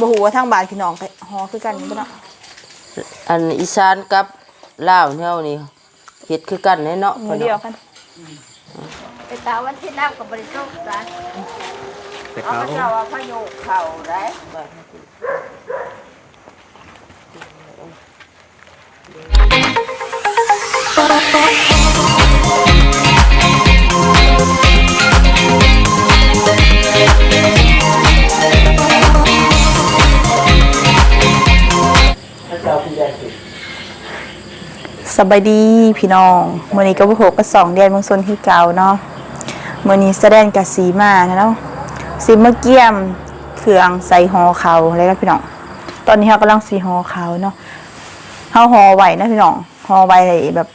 บ่ฮู้ว่าทางบ้านพี่น้องก็ฮอคือกันบ่เนาะอันอีสานกับลาวเฮานี่เฮ็ดคือกันแน่เนาะมือเดียวกันไปตาวันที่น้ำกับบริโภคจ้ะแต่เอาเขาไปเจ้าว่าพายุเข่าได้ สบายดีพี่น้องมื้อนี้ก็บ่พบกับสองเดือนเมืองซนคือเก่าเนาะมื้อนี้แสดงกับสีมาเนาะสีเมะเกียมเครื่องใส่หอเขาอะไรกันพี่น้อง ตอนนี้เฮากำลังสีหอเขาเนาะเฮาหอไหวนะพี่น้องหอไหวแบบ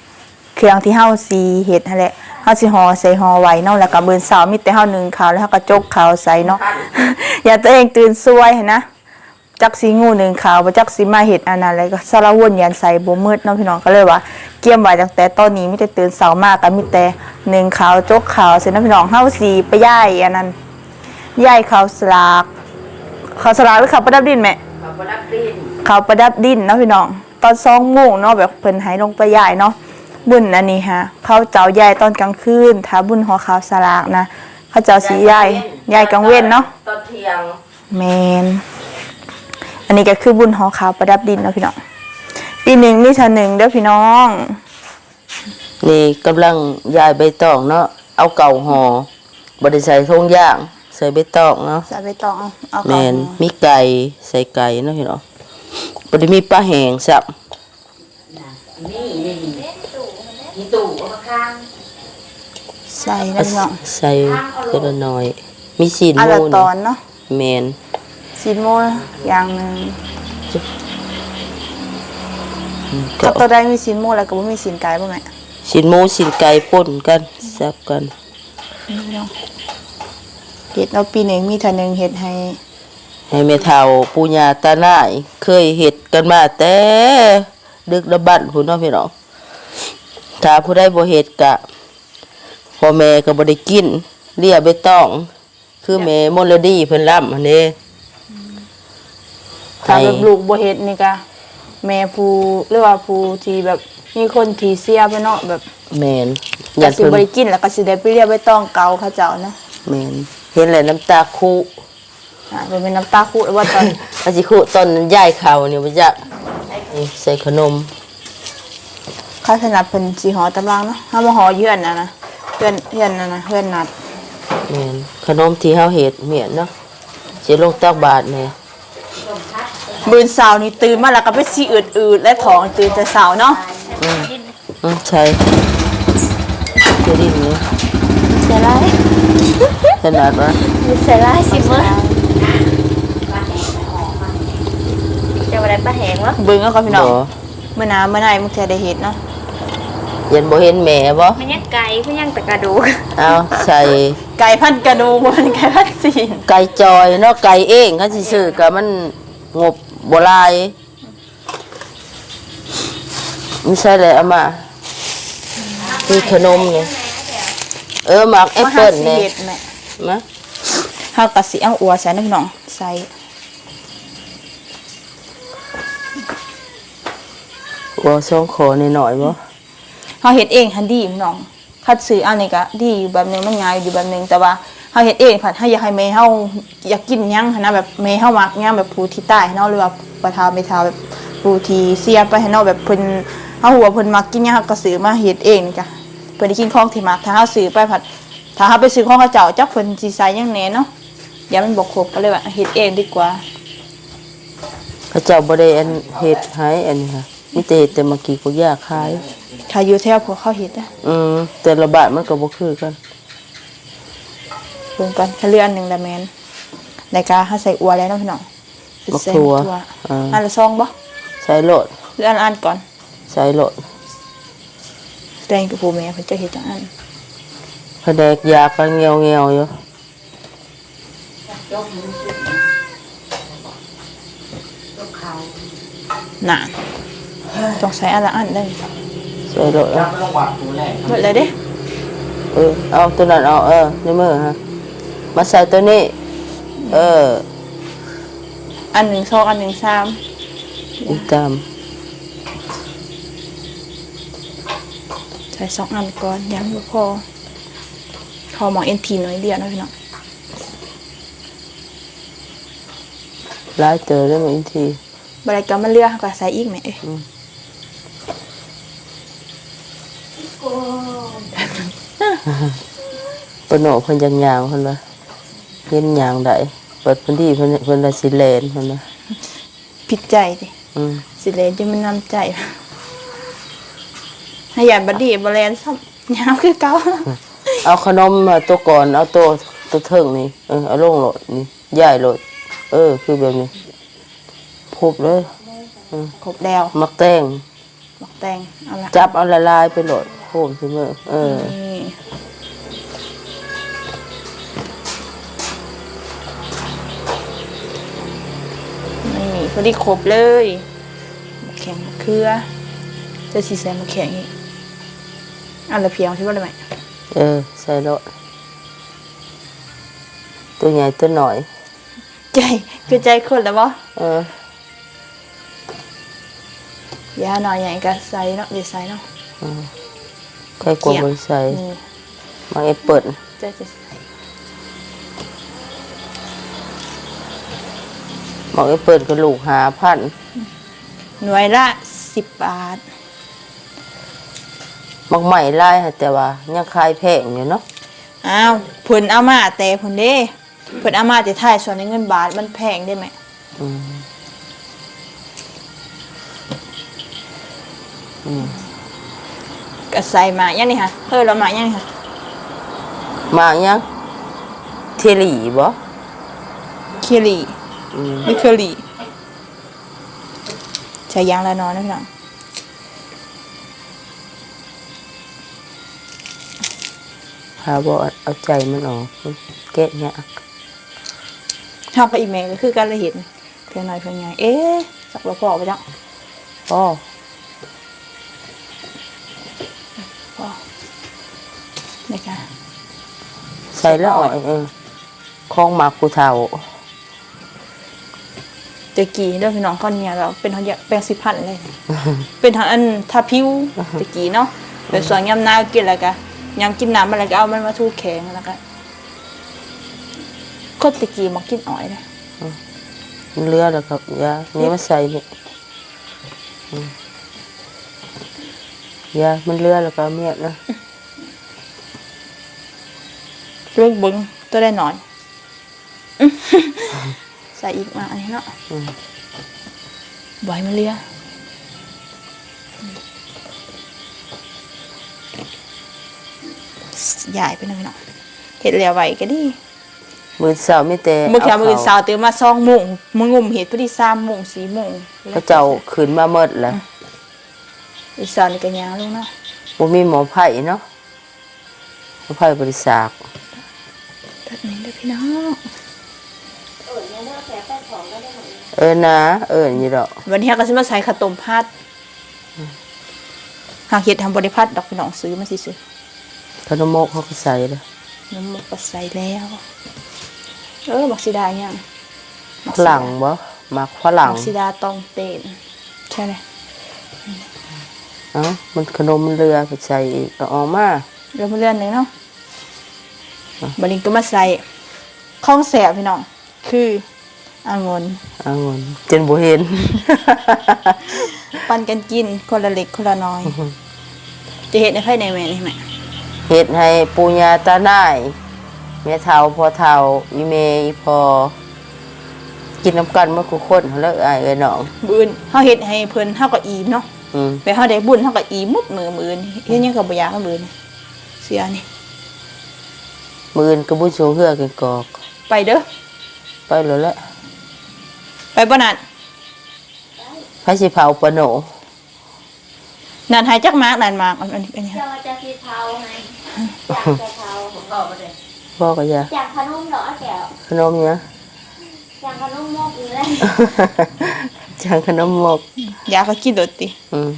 เครื่องที่เฮาสีเฮ็ดนั่นแหละเฮาสิห่อใส่หอไหวเนาะแล้วก็มื้อเช้ามีแต่เฮาหนึ่งเขาแล้วเฮาก็จกเขาใส่เนาะอย่าตัวเองตื่นซวยหั้นนะ จักสีงูหนึ่งขาวบ่จักสีมาเห็ดอันนั้นอะไรก็สารวนยันใส่บ่มืดเนาะพี่น้องก็เลยว่าเกี่ยมไว้ตั้งแต่ตอนนี้มีแต่ตื่นเช้ามากก็มีแต่หนึ่งขาวจกขาวเสร็จเนาะพี่น้องเฮาสีไปย่ายอันนั้นย่ายขาวสลากขาวสลากหรือขาวประดับดินแม่เขาบ่รับดินขาวประดับดินเนาะพี่น้อง ตอน2โมงเนาะแบบเพิ่นให้ลงไปย่ายเนาะบุญอันนี้ฮะเขาเจ้าย่ายตอนกลางคืนถ้าบุญหอขาวสลากนะเขาเจ้าสีย่ายย่ายกลางเว้นเนาะตอนเที่ยงแมน อันนี้ก็คือบุญหอขาวประดับดินเนาะพี่น้อง ปีหนึ่งมีเท่าหนึ่งเด้อพี่น้อง นี่กำลังย้ายใบตองเนาะเอาเก่าห่อบ่ได้ใส่ทงย่าง ใส่ใบตองเนาะจะไปตองเอาเอาแมก่อนนมีไก่ใส่ไก่เนาะพี่น้องบ่ได้มีปลาแห้งซับใส่นะพี่น้องใส่เล็กน้อย มีสีนอันหละมูตนี่อนเนาะแมน ซีนโมอย่างหนึ่งก็ถ้าตัวได้มีซีนโมแล้วก็บ่มีซีนไก่ป่ะแม่สีนหมูสีนไก่ป่นกันซับกันนี่พี่น้องเห็ดเนาะปีหนึ่งมีเท่าหนึ่งเห็ดให้ ให้แม่เฒ่าปู่ย่าตานายเคยเฮ็ดกันมาแต่ดึกดำบรรพ์พุ่นเนาะพี่น้องถ้าผู้ใดบ่เฮ็ดกะพ่อแม่ก็บ่ได้กินเลี้ยใบตอง คือแม่มลดีเพิ่นล่ำอันนี้ ถ้าแบบลูกบ่เห็ดนี่ก็แม่ผู้หรือว่าผู้ที่แบบมีคนที่เสียไปเนาะแบบแม่นก็ญาติสิเพิ่นบ่ได้กินแล้วก็สิได้ไปเรียกไปต้องเกาเขาเจ้าเนาะแม่นเห็นแล้วน้ำตาคุอ่ามันเป็นน้ำตาคูดว่าตอนอาสิคุตอนนั้นยายเขานี่บ่จักนี่ใส่ขนมข้าถนัดเป็นสีหอตำลังเนาะห้ามาหอเยื่อนนะนะเยื่อนเยื่อนนะนะเยื่อนนัดแม่นขนมที่เฮาเฮ็ดเมียนเนาะสิลงตักบาทแหน่ บืนเสาร์นี่ตื่นมาแล้วก็ไปสีอืดๆและท้องตื่นแต่เสาร์เนาะอืมใช่จะได้นี้เสียไรขนาดว่าเสียไรสิเมื่อจะอะไรปลาแหงวะเบิ่งก็พี่น้องบ่เมื่อน้ำเมื่อไหร่มึงจะได้เห็ดเนาะยันบ่เห็นแม่บ่มันยังไก่มันยังแต่กระดูกเอาใส่ไก่พันกระดูกมันไก่พันจีนไก่จอยเนาะไก่เองเขาสิซื้อก็มันงบ บ่หลายไม่ใช่เลยเอามาคือขนมนี่เออหมักแอปเปิ้ลมาหานี่สิเห็ดแม่มาเฮากะสิเอาอัวใส่นะพี่น้องใส่บ่ส่งขอหน่อยๆบ่เฮาเฮ็ดเองหันดีพี่น้องคัดซื้ออันนี้ก็ดีอยู่แบบหนึงมันง่ายอยู่แบบหนึงแต่ว่า เฮาเฮ็ดเองผัดเฮาอยากให้แม่เฮาอยากกินหยังหั้นนะแบบแม่เฮามักหยังแบบผู้ที่ใต้เนาะหรือว่าประทาไปทาแบบผู้ที่เสียไปให้เนาะแบบเพิ่นเฮาหัวาเพิ่นมักกินหยังเฮาก็ซื้อมาเฮ็ดเองนี่จ้ะเพิ่นได้กินของที่มักถ้าเฮาซื้อไปผัดถ้าเฮาไปซื้อของเขาเจ้าจักเพิ่นสิใส่หยังแหน่เนาะอย่ามันบ่ครบก็เลยว่าเฮ็ดเองดีกว่า เขาเจ้าบ่ได้อันเฮ็ดให้อันนี้ค่ะมีแต่เฮ็ดแต่มากี่พวกยาขาย ถ้าอยู่แถวพวกเขาเฮ็ดนะอืมแต่ละบาทมันก็บ่คือกัน เบิ่งก่อนถ้าเรืออันหนึงละแม่นในกาเฮาใส่อัวแล้วเนาะพี่น้องมะครัวใส่อ่าอันละซองบ่ใส่โลดหรืออันอันก่อนใส่โลดแดงกับผู้แม่เพิ่นจะเฮ็ดจังอันแผนกยากันเงียวๆอยู่น่ะต้องใส่อันละอันเด้อใส่โลดเอาหมดเลยเด้ เออเอาตัวนั้นเอาเออในมือฮะ มาใส่ตัวนี้ เออ อันหนึ่งสองอันหนึ่งสามอีกตามใส่สองอันก่อนยังบ่พอพอหมอเอ็นทีน้อยเดียวนะพี่น้องหลายเจอได้ไหมอีกทีบรายก็มาเลือกก็ใส่อีกไหมเอ้ยปะโหนเพิ่นจังยางเพิ่นว่า เห็นยางได้เปิดพื้นที่เพิ่นเพิ่นละสิแลนเพิ่นว่าผิดใจดิอืมสิเลนจะมันนำใจให้ยานบดีบแลนซ้ำยาวคือเก่าเอาขนมมาตัวก่อนเอาตัวตัวเทิงนี่เออเอาลงโหลดนี่ย้ายโหลดเออ คือแบบนี้พุบเลยครบแล้วมักแตงหมักแตงเอาละจับเอาละลายไปโหลดโค้งเสมอเออ พอดีครบเลยมะแข็งมะเขือจะสีแซมมะแข็งอีกอันละเพียงใช่ไหมไหมเออใส่โหลดตัวใหญ่ตัวหน่อย ใจคือใจคนแล้วบ่เออยาหน่อยใหญ่ก็ใส่เนาะเดี๋ยวใส่เนาะใครกลัวบริใส่นี่มาเอเปิด จะจะบอ กเอเปิดกระลูกหาพันหน่วยละสิบบาทมักใหม่ไล่ค่ะแต่ว่ายังขายแพงอยู่เนาะอ้าวผลเอามาแต่ผลเด้ผลเอามาแต่ถ่ายส่วนในเงินบาทมันแพงได้ไหมอืมอืมก็ใส่มาอย่างนี้ค่ะเฮ้ยเรามาอย่างนี้ค่ะมายังเทหลีบ่เคลี อืมไม่เคลีใช้ยางละน้อยนะพี่น้องพาบ่เอาใจมันออกแกะยากทำกับอีเมลก็คือการละเห็นเพียงน้อยเพียงใหญ่เอ๊ะสักเราพอไปจังอ๋อพอนี่ค่ะใส่แล้วอ่อยเออของหมักกูเฒ่า เจกี้เด้อพี่น้องข้อนเนี่ยเราเป็นทางแปลงสิพันเลย เป็นทางอันทาพิวเจกี้เนาะเป็นส่วนยำนาวกินแล้วก็ยำกินน้ำอะไรก็เอามันมาทูแข็งแล้วก็ก็ตะกี้มากินอ้อยเลยมันเลือแล้วครับยานี่มาใส่นี่อืมยามันเลือแล้วก็เอาเมียดนะเรื่องบึงตัวได้หน่อยใส่อีกมาอันนี้เนาะอืมบอยมาเลียใหญ่ไปหน่อยเนาะเห็ดเหลียวไหวก็ดีมือเสามีแต่เมื่อกี้ามือสาวตื่นมาสองโมงมึงงมเห็ดพอดีสามโมงสี่โมงเขาเจ้าขึ้นมาเมิดแล้วอีสาวนี่ก็ยาวลงเนาะบ่มีหมอไผ่เนาะหมอไผ่บริษัทแบบนี้เด้อพี่น้อง เออนะ เออนี่ดอกวันนี้เราก็จะมาใส่ข้าวต้มพัดหากเห็ดทำบริพัดดอกพี่น้องซื้อมาสิซื้อขนมมกเขาก็ใส่เลยน้ำมันก็ใส่แล้ว เออบักซีดายังบักฝรั่งบ่มักฝรั่งบักซีดาตองเตนใช่เลยเอ้ามันขนมเรือก็ใส่อีกเอาออกมาเรื่องมาเรื่องหนึ่งเนาะบัดนี้ก็มาใส่ข้องแสบพี่น้อง คืออางนเอาเงินจนบ่เห็น ปันกันกินคนละเล็กคนละน้อยจะเห็นในไพ่ในแม่นี่ไหมเฮ็ดให้ปู่ย่าตานายแม่เฒ่าพ่อเฒ่าอีเมอีพอกินน้ำกันเมื่อคุคนเขาแล้วอายเอ้ยน้อง บืนเฮาเฮ็ดให้เพิ่นเฮาก็อิ่มเนาะอืมไปเฮาได้บุญเฮาก็อิ่มหมดมือมือนี่เฮ็ดหยังก็บ่อยากมือนี่เสียนี่ มื้ออื่นก็บ่สูงเฮือกันกอก ไปเด้อ ไปแล้วแหละไปบ่นั่นไผสิเผาปะโหนนั่นหายจักมากนั่นมากอันนี้อันนี้เจ้าจะสีเทาไงจากจะเทาพ่อก็อย่าจากขนมเหรอแก้วขนมเนี้ยจากขนมมกอยู่เลยจังขนมมกยาก็กินโดดติอืม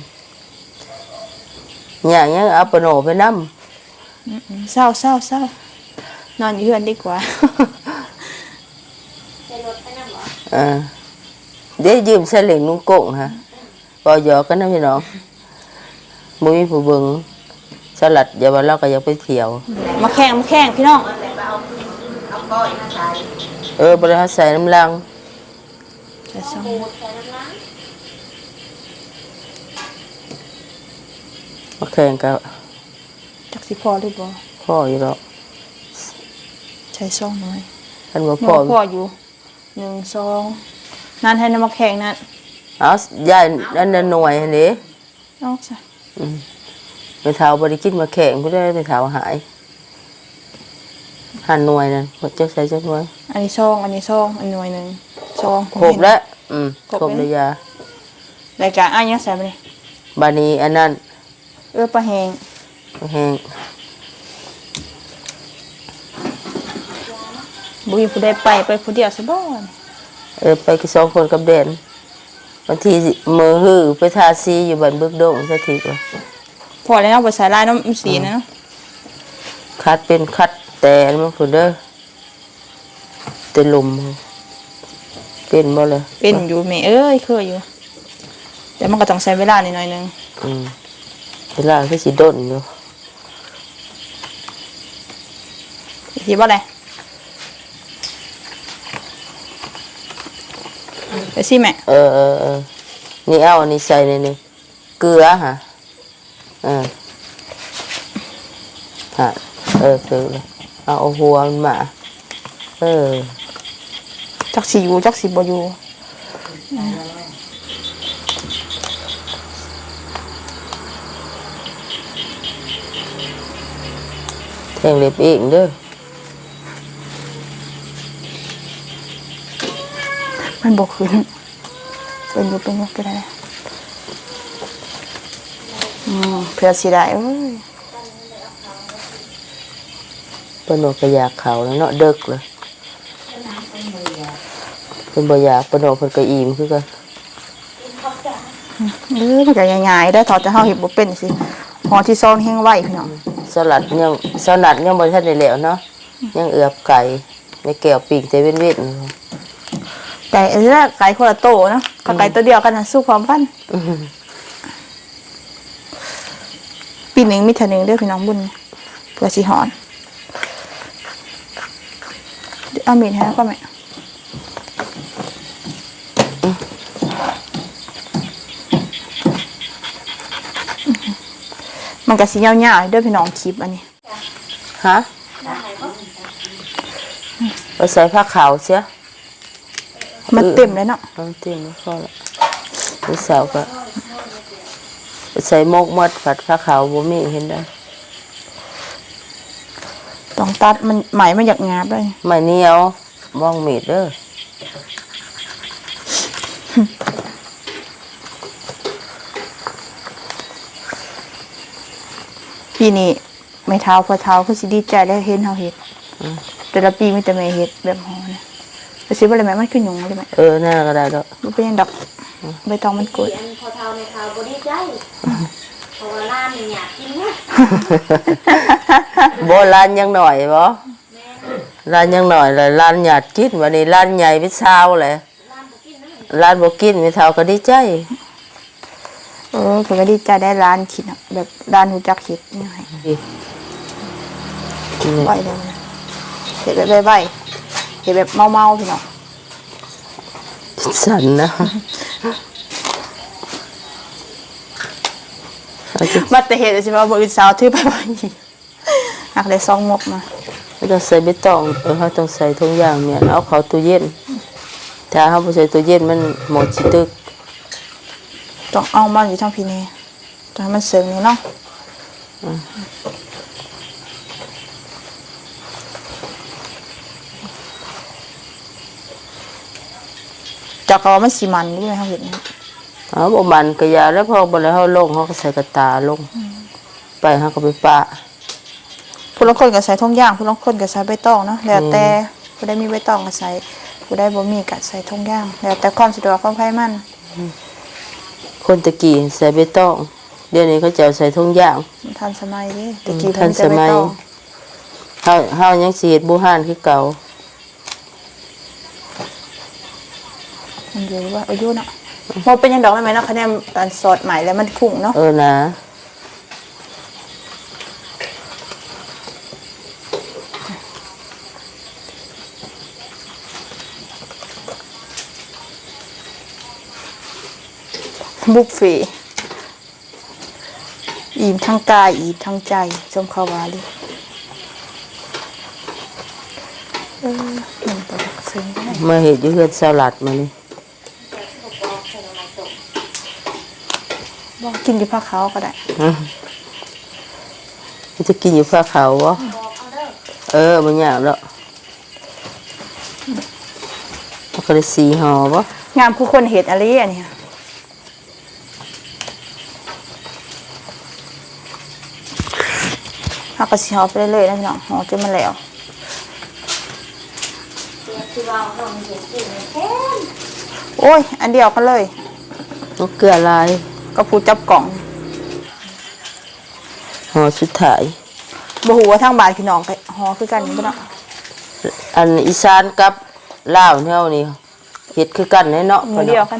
อย่างยังเอาปะโหนไปนำอืมเศร้าเศร้าเศร้านอนอยู่เฮือนดีกว่า ใส่รถไปนั่งเหร อเออเดี๋ยวยืมใส่เหล็กนุ่งโก่งฮะบ่หยอกกันนะพี่น้องบ่มีผู้เบิ่งสลัดอย่าว่าเราก็อยากไปเที่ยว มาแข่งมาแข่งพี่น้องเออบ่ได้เฮาใส่น้ำลังใส่ซองมาแข่งกับจักสิพอหรือบ่พ่ออยู่ดอกใช้ซองหน่อยคันบ่พพ่ออพออยู่ หนึ่งสองนั่นให้น้ำมาแข่งนั่นเอายายอันนั้นหน่วยอันนี้เอาซะไปเท้าบ่ได้กินมาแข่งบ่ได้ไปเท้าหายหันหน่วยนั่นบ่จักใส่จักหน่วยอันนี้ซองอันนี้ซองอันหน่วยหนึ่งซองครบแล้วอืมครบครบแล้วเลยยารายการอ้ายยังใส่ไปนี่บานี้อันนั้นเออปลาแหงแห้ง บุยผู้ใดไปไปผู้เดียวซะบ่นี่เออไปกับสองคนกับเด่นบางทีสิมือหื้อไปทาสีอยู่บ้านเบิกดงสักทีว่าพอแล้วเนาะบ่ใส่ลายน้ำสีนะเนาะคัดเป็นคัดแต่มันพุ่นเด้อเตลุมเป็นบ่เลยเป็นอยู่แม่เอ้ยเคยอยู่ แต่มันก็ต้องใช้เวลานิดหน่อยหนึงอืมเวลาคือสิด้นอยู่สิบ่อะไร ไปสิแม่เออเออเออนี่เอาอันนี้ใส่ในนี่เกลือฮะเออฮะเออเกลือเอาเอาหัวมันมาเออจักสิอยู่จักสิบ่อยู่แทงเล็บเองเด้อ มันบ่ขึ้นเป็นอยู่เป็นอยู่ก็ได้อืมเพื่อสิได้เอ้ยเพิ่นบอกก็อยากเขาแล้วเนาะเดึกเลยเพิ่นบ่อยากเพิ่นบอกเพิ่นก็อิ่มคือกันเออมันก็ง่ายๆได้ถอดจะเฮาเฮ็ดบ่เป็นสิหอที่ซองแห้งไว้พี่น้องสลัดยังสลัดยังบ่ทันได้แล้วเนาะยังเอือบไก่ในแก้วปีกแต่เว้น ไก่อันนี้ละไก่คนละโตเนาะกับไก่ตัวเดียวกันน่ะสู้ความพันๆอื้อหือปีหนึงมีเท่านึงเด้อพี่น้องบุญเพื่อสิหอนเอามีดให้ก็แม่มันก็สิยาวๆเด้อพี่น้องคลิปอันนี้ฮะไปใส่ผ้าขาวเสีย มันเต็มเลยเนาะเอาเต็มแล้วพอละไปสาวก็ไปใส่หมกหมดผัดผ้าขาวบ่มีเห็นได้ต้องตัดมันไหมมันอยากงาบเลยไม้เหนียวบ้องมีดเด้อปีนี้ไม่เท้าพอเท้าคือสิดีใจได้เห็นเฮาเฮ็ดแต่ละปีมีแต่แม่เฮ็ดแบบหอเนี่ย ไปสิบ่ได้แม่มันคือหยุ่งเลยแม่เออนั่นก็ได้ดอกบ่เป็นหยังดอกใบตองมันกดเรียนพอเท่าในเท่าบริใจเพราะว่าร้านนี่อยากกินนะโบราณยังหน่อยบ่ร้านยังหน่อยเลยร้านหยาดกินวันนี้ร้านใหญ่ไปเช้าเลยร้านบ่กินไม่เท่าก็ดีใจเออเพิ่นก็ดีใจได้ร้านคิดอะแบบร้านรู้จักเฮ็ดยังไงนี่ไว้เลยนะเฮ็ดแบบใบๆ เฮ็ดแบบเมาๆพี่น้องสันนะเอาสิมาแต่เฮ็ดสิว่าบ่อื่นสาวถือไปบ่อีกหักได้ซองงบมาไม่ต้องใส่ใบตองเออเขาต้องใส่ทุกอย่างเนี่ยเอาเข้าตู้เย็นถ้าเขาบ่ใส่ตู้เย็นมันหมดสิตึกต้องเอามาอยู่ทางพี่นี่ต้องให้มันเสริงนี่เนาะ จากก็ว่ามันสิมันอยู่ไหมครับเห็นไหมเอาบ่มันก็อยาแล้วพอบ่แล้วเฮาลงเขาก็ใส่กระตาลง ไปเขาก็ไปปะผู้ลางคนก็ใส่ทงย่างผู้ลางคนก็ใส่ใบตองเนาะแล้วแต่ผู้ได้มีใบตองก็ใส่ผู้ได้บ่มีก็ใส่ทงย่าง แล้วแต่ความสะดวกของใครมันคนตะกี้ใส่ใบตอง เดี๋ยวนี้เขาจะเอาใส่ทุ่งยางมันทันสมัยเด้ตะกี้ทัเพิ่นนจะใบสมัยตองเฮาเฮายังสิเฮ็ดบูฮานคือเก่า มันอยู่ว่าอายุเนาะโมเป็นยังดอกได้ไหมเนาะคะแนนการสอดใหม่แล้วมันคุ้งเนาะเออนะบุฟเฟ่ต์อิ่มทั้งกายอิ่มทั้งใจชมเขาวาเลยเออหนึ่งตัวซึ้งได้มาเห็ดอยู่เฮือนสลัดมานี่ บอกกินอยู่ผ้าขาวก็ได้ฮะมันจะกินอยู่ฟ้าเขาวะเออมันอยากแล้วมันก็เลยสีหอวะงามผู้คนเห็ดอะไรอันเนี้ยเราก็สิหอไปเรื่อยๆนะพี่น้องหอจนมันแล้วโอ้ย อันเดียวกันเลย มันเกลือลายก็ผู้จับกล่องหอสุดท้ายบ่ฮู้ว่าทางบ้านพี่น้องก็หอคือกันนี่บ่เนาะอันอีสานกับลาวเท่านี่เห็ดคือกันแน่เนาะมือเดียวกัน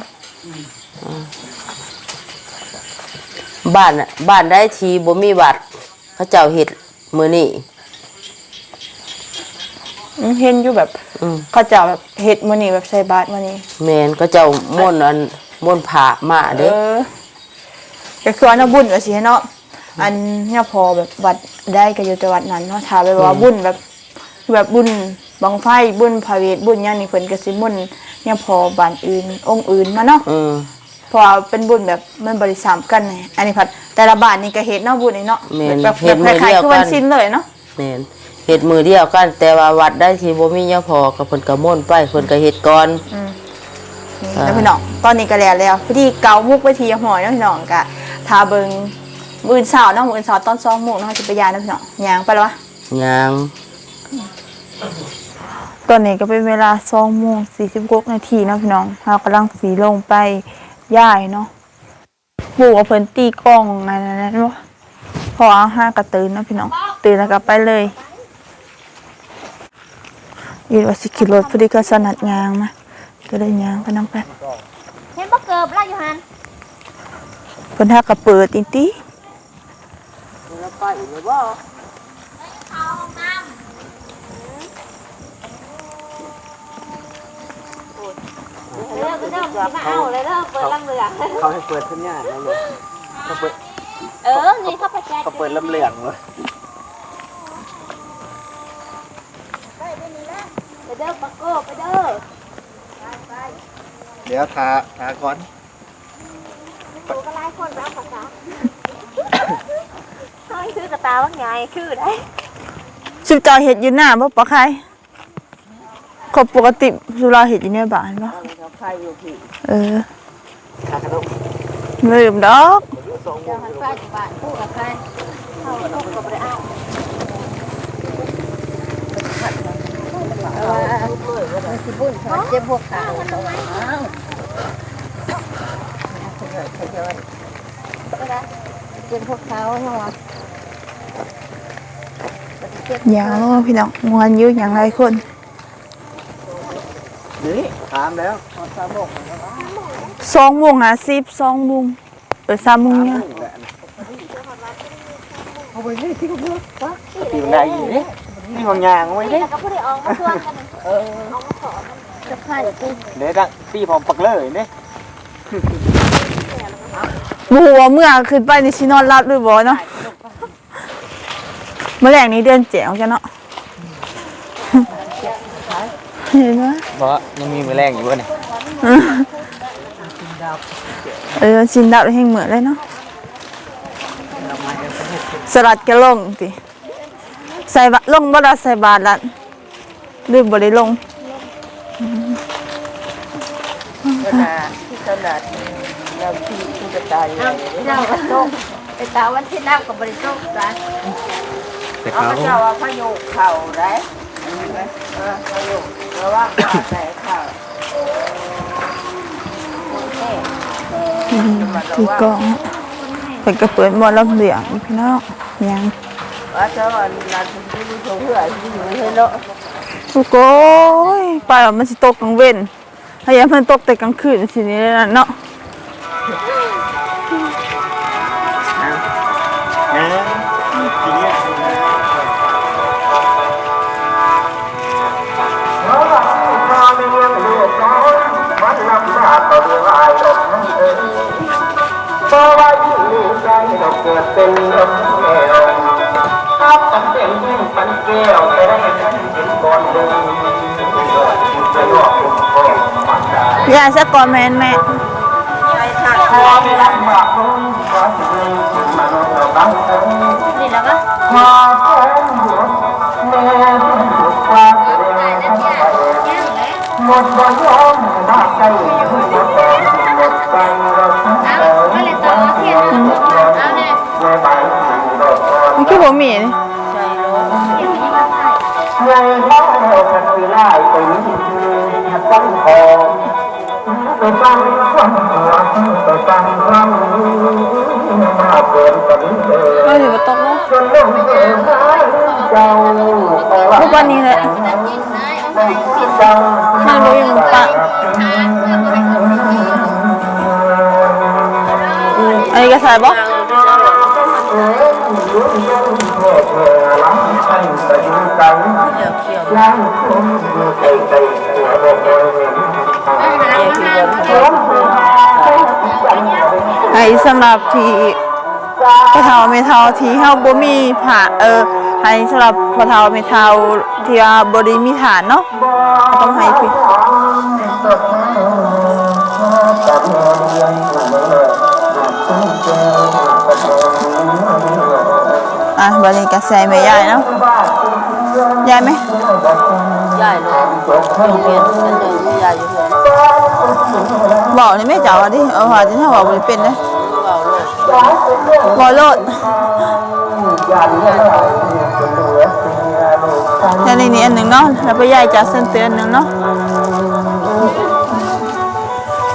บ้านน่ะบ้านได้ทีบ่มีบัตรเขาเจ้าเห็ดมื้อนี้อืมเห็นอยู่แบบ อืม เขาเจะแบบเฮ็ดมื้อนี้แบบใส่บาตรมื้อนี้แม่นเขาเจ้าม่วนอัน ม่วนผ่ามาเอเด้อก็คือว่าเนาะบุญว่าสิเนาะอันเนี่ยพอแบบวัดได้ก็อยู่แต่วัดนั้นเนาะถ้าแบบว่าบุญแบบแบบบุญบังไฟบุญพระเวทบุญหยังนี่เพิ่นก็สิมุ่นเนี่ยพอบ้านอื่น องค์อื่นมาเนาะเออเพราะว่าเป็นบุญแบบมันบริสามกันไงอันนี้พัดแต่ละบ้านนี่ก็เฮ็ดเนาะบุญนี่เนาะแม่นแบบเฮ็แบบดคมื้อล้ายเดียวๆคือวันกันสิ้นเลยเนาะแม่นเฮ็ดมือเดียวกัน แต่ว่าวัดได้ทีบ่มีหยังพอกับเพิ่นก็ม่วนไปเพิ่นก็เฮ็ดก่อน นี่อ่าแล้วพี่น้องตอนนี้ก็แล้วแล้วพอดีเกามุกไปทีหอยเนาะพี่น้องก็ทาเบิงมื้อเช้าเนาะมื้อเช้าตอน2:00นเนาะจะไปยาเนาะพี่น้องย่างไปแล้ววะยางตอนนี้ก็เป็นเวลา2:46นนาทีเนาะพี่น้องเรากำลังสีลงไปย่ายเนาะปู่กับเพิ่นตีกล้องอันนั้นเนาะพอเอาห้ากระตื่นเนาะพี่น้อง ตื่นแล้วก็ไปเลยยีว่าสิขี่รถพอดีก็สนัดยางมา ก็เลยยางไปนำไปเห็นบ่เกิบแล้วอยู่หันเพิ่นหากระเปิดอินติเลิกก็เลิกสิมาเอาเลยเลิกเปิดลำเหลืองเขาให้เปิดสัญญาณนะเลยเขาเปิดเออนี่เข้าไปแจกเขาเปิดลำเหลืองเลยไปเด้อปะโก้ไปเด้อ เดี๋ยวทาทาก่อนตัวก็ไล่คนแล้วภาษาเฮ้ยคือกระตาว่าไงคือได้สิบเจ้าเฮ็ดอยู่หน้าบ่ปะใครครบปกติสุราเฮ็ดอยู่ในบ้านบ่เออทาขนมลืมดอกเดี๋ยวหันไปอยู่บ้านคู่กับใครเข้าลูกก็บ่ได้เอาเจ็บพวกขาเจ็บพวกเขาเนาะยาวพี่น้องมวนยู่อย่างไรคนนี่ถามแล้วสองโมงหาสิบสองโมงเออสามโมงเนี่ยเอาไปให้ที่เขาเลือกปะตีบันไดอยู่นี่นี่ ของยางเอาไว้นี่นี่แล้วก็ผู้ใดออกมาชวนกันเออออกมาขอกันจะพาอยู่ที่เดี๋ยวดังตีผมปักเลยนี่บูหัวาเมื่อขึ้นไปนี่สินอนรับด้วยบ่เนาะเมื่อแรงนี้เดือนแจ๋วจ้ะเนาะเห็นไหมเพราะยังมีแมลงอยู่วะเนี่ยเออชินดับแห่งเหมือนเลยเนาะสลัดกระลงสิ ใส่บะลงบ่ได้ใส่บาทละลืมบ่ได้ลงขนาดที่ขนาดเราที่ที่จะตายเอาเจ้าโชคไปตาวันที่น้ำกับบริโภคจ้ะแต่เอาเขาพระเจ้าว่าพระโยกเข่าได้เออพระโยกเพราะว่าขาใส่เข่าคือกองเป็นกระเปิดหมอลำเหลืองอีกพี่น้องยัง ว่าเจ้าอันนั้นที่ผู้ชมเพื่อที่อยู่ให้เนาะโอ้โก้ไปแล้วมันสิตกกลางเว้นพยายามเพิ่นตกแต่กลางคืนสินี่นะเนาะนะเนาะเกิดเป็นลมแก้ว ถ้าปันเป็นยิ่งปันแก้วไปได้กันเป็นก่อนเดิมจะยอกคุณพ่อปันดาอย่าซะก่อนแม่นแม่พอไม่รักมากลงขอสิ่งหนึ่งมันเราบังเอิญนี่แล้วก็พอแท้หัวแม่ถูกความเร็วทั้งไปย่างเลยหมดบ่ยอมมากใจ ไปฟังความหัวไปฟังความมาเกินกันเลเอ้ยยบ่ตกเนาะจนลงเอ่ยเจ้าทุกวันนี้แหละกินได้อาไปกินเจ้ามันบ่ยังปะทานเพื่อไปกินอันนี้ก็ใส่บ่เอ๋ยยุ่งยุ่งแค่แค่ล้ำใช่แต่ยุ่งใจเดี๋ยวเขียวล้างคงอยู่ใจใจ ได้แล้วทานเดี๋ยวให้สำหรับที่พ่อเฒ่าแม่เฒ่าที่เฮาบ่มีผ้าเออให้สำหรับพ่อเฒ่าแม่เฒ่าที่ว่าบ่ได้มีฐานเนาะก็ต้องให้พี่อะบัดนี้ก็ใส่แม่ยายเนาะยายไหมใหญ่รถโรงเรียนมันเดินใหญ่อยู่เพื่อน บอกนี่แม่จ๋าดิเออว่าที่ถ้าบอกบ่ได้เป็นนะบาโลดบ่โลดแล้วนี่นี่อันหนึ่งเนาะแล้วไปยายจ๋าเส้นเตือนหนึ่งเนาะ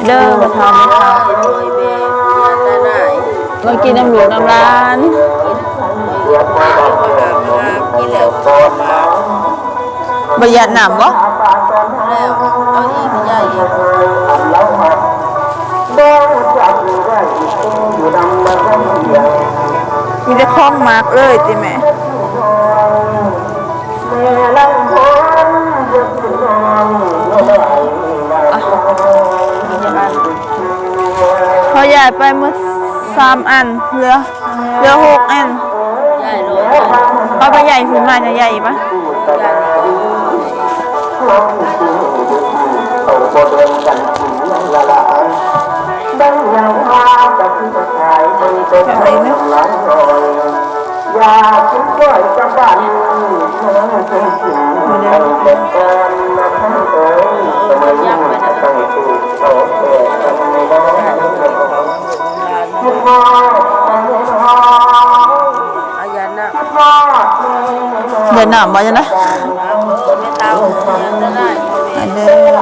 เด้อบ่ม่ทำไอ้ตัวเบย์ยาตาไหนมากินน้ำหลวงน้ำร้านประหยัดหน้ำบ่แล้วเอาอีกใหญ่ มีแต่คล้องมากเลยติแม่พอยายไปเมื่อสามอันเหลือเหลือหกอันใหญ่รถเอาไปใหญ่ขึ้นมาจะใหญ่ปะใหญ่ อยากคิดว่าจะบ้านเธอเป็นสิ่งเป็นก่อนนะท่านเอ๋ยทำไมยังตั้งตู้โต๊ะเอ๋ยทำไมได้คิดว่าคิดว่าอายันเดินหนามบ่จะนะอันเดิน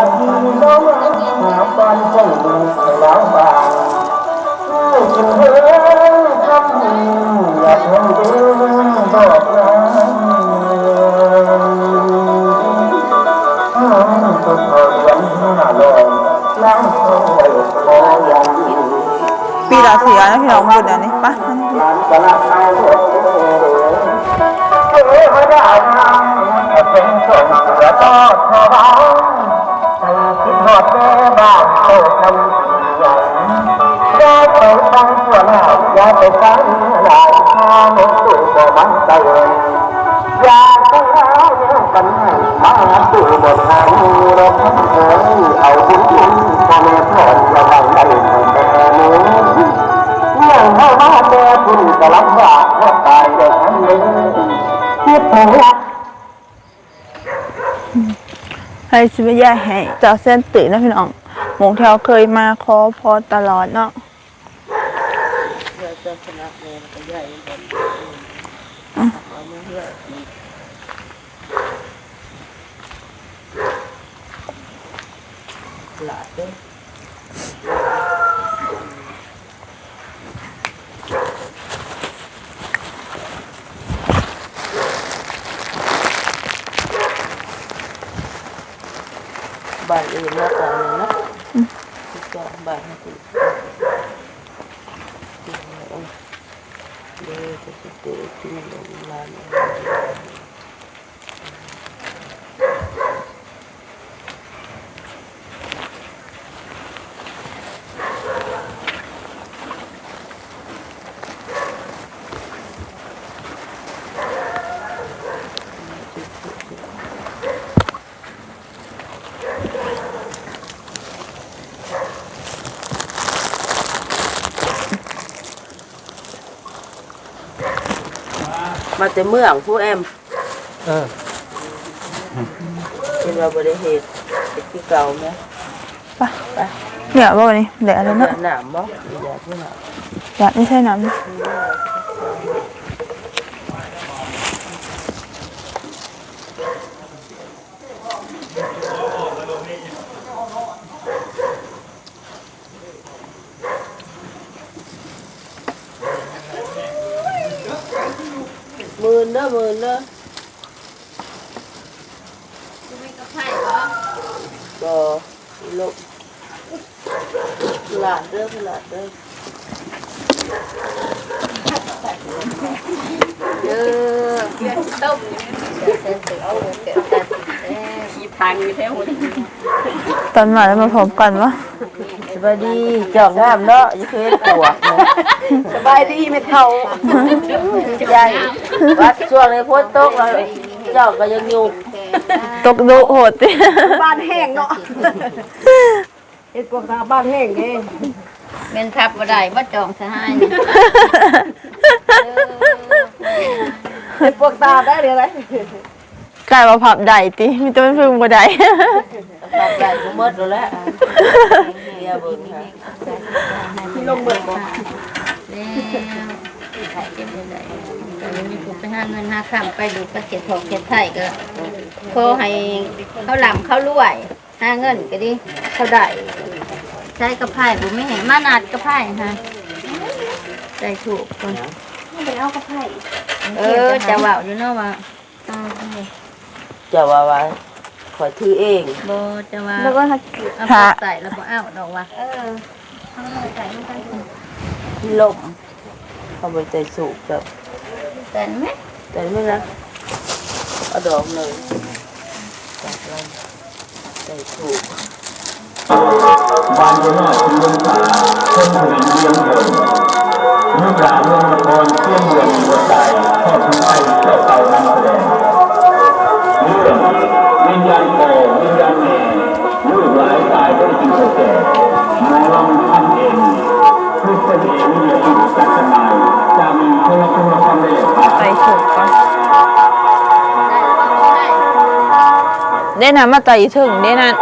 ปีละเสียนะพี่น้องบุญอันนี้ปะงานกะละเอาเอ๋ยไม่ได้นะเนส่งเสือต่อทอบ้างให้คิดหองอย่าไปฟังส่วนหน้าอย่าไปฟังหลายข้า ไม่สู้บ่มันใจอย่าไปแล้วยังกันให้มาสู้บ่ทางรถเอ๋ยเอาบุญพ่อแม่พ่อระวังได้แต่หนูเมื่อเข้ามาเจอคุณก็ลำบากว่าตายเด็กนั้นเลยคิดถึงรักให้สิบยาให้เจ้าเส้นตื่นนะพี่น้องหมงแถวเคยมาขอพรตลอดเนาะ เดี๋ยวจะชนะแม่ก็ใหญ่ แบบเอามาเพื่อหลาดเด้อ บ้านอื่นมากกว่านี้นะ บ้านให้ติเด้อจะสิเตที่มันลงลาน มาแต่เมืองผู้แอมเออเป็นว่าบริเหตุเป็นที่เก่าไหมไปเนี่ยว่าวันนี้เดี๋ยวอะไรเนื้เนาะอหนามบ่อยากเนื้อหนามอยากไม่ใช่น้ำหมื่น เด้อหมื่นเด้อไม่ก็ไผ่เหรอบ่ลูกหลานเด้อหลานเด้อเออต้มเส้นเสือเอาเสือแต่ขี้พังอยู่แท้หุ่นตอนมาแล้วมาพร้อมกันวะส บายดีจอกงามเนาะอยิ่าเคยปวกเนาะสบายดีไม่เท่าใหญ่วัดช่วงนี้พ้นตกแล้วเจ้าก็ยังอยู่ตกดุโหดติบ้านแห้งเนาะเอ็ดพวกตาบ้านแห้งเด้เมนทับบ่ได้บ่จองสหายนี่เอ็ดพวกตาได้เลยไร กลายมาพับใดติมีแต้นพึ่งบ่ได้ ปรับได้ก็หมดแล้วแหละเดี๋ยวเบิ่งค่ะที่ลงเบิดบ่แล้วถ่ายเก็บได้ตอนนี้มีผู้ไปหาเงินหาข้ามไปดูประเทศทองประเทศไทยก็ขอให้เขาลำเขารวยหาเงินก็ดีเขาได้ใช้กระไพ่บุไม่เห็นมานาดกระไพ่ฮะใจถูกคนเออจะว่าอยู่เนาะว่าอ๋อเจะว่าว่าขอยถือเองโบจะว่าแล้วก็ถ้าเอาถ้าใส่แล้วบ่เอาดอกว่าเออเอาใส่ลงไปที่ลมเอาไปใจสูบแบบแต่ไหมแต่ไม่นะเอาดอกเลยจากลมใจสูบวานจะนอดเมืองสาคนเห็นเลี้ยงเดินเมื่อกล่าวเรื่องละครเที่ยงเดือนหัวใจทอดทิ้งไปเจ้าเก่า แก่มอลำท่านเองทุกคนเองมีอยู่จักรนาจะมีคนละคนลความได้เลยครับไปถูกก่อนได้หรือว่าไม่ได้ได้น้ำมาไต่ถึงได้นั่น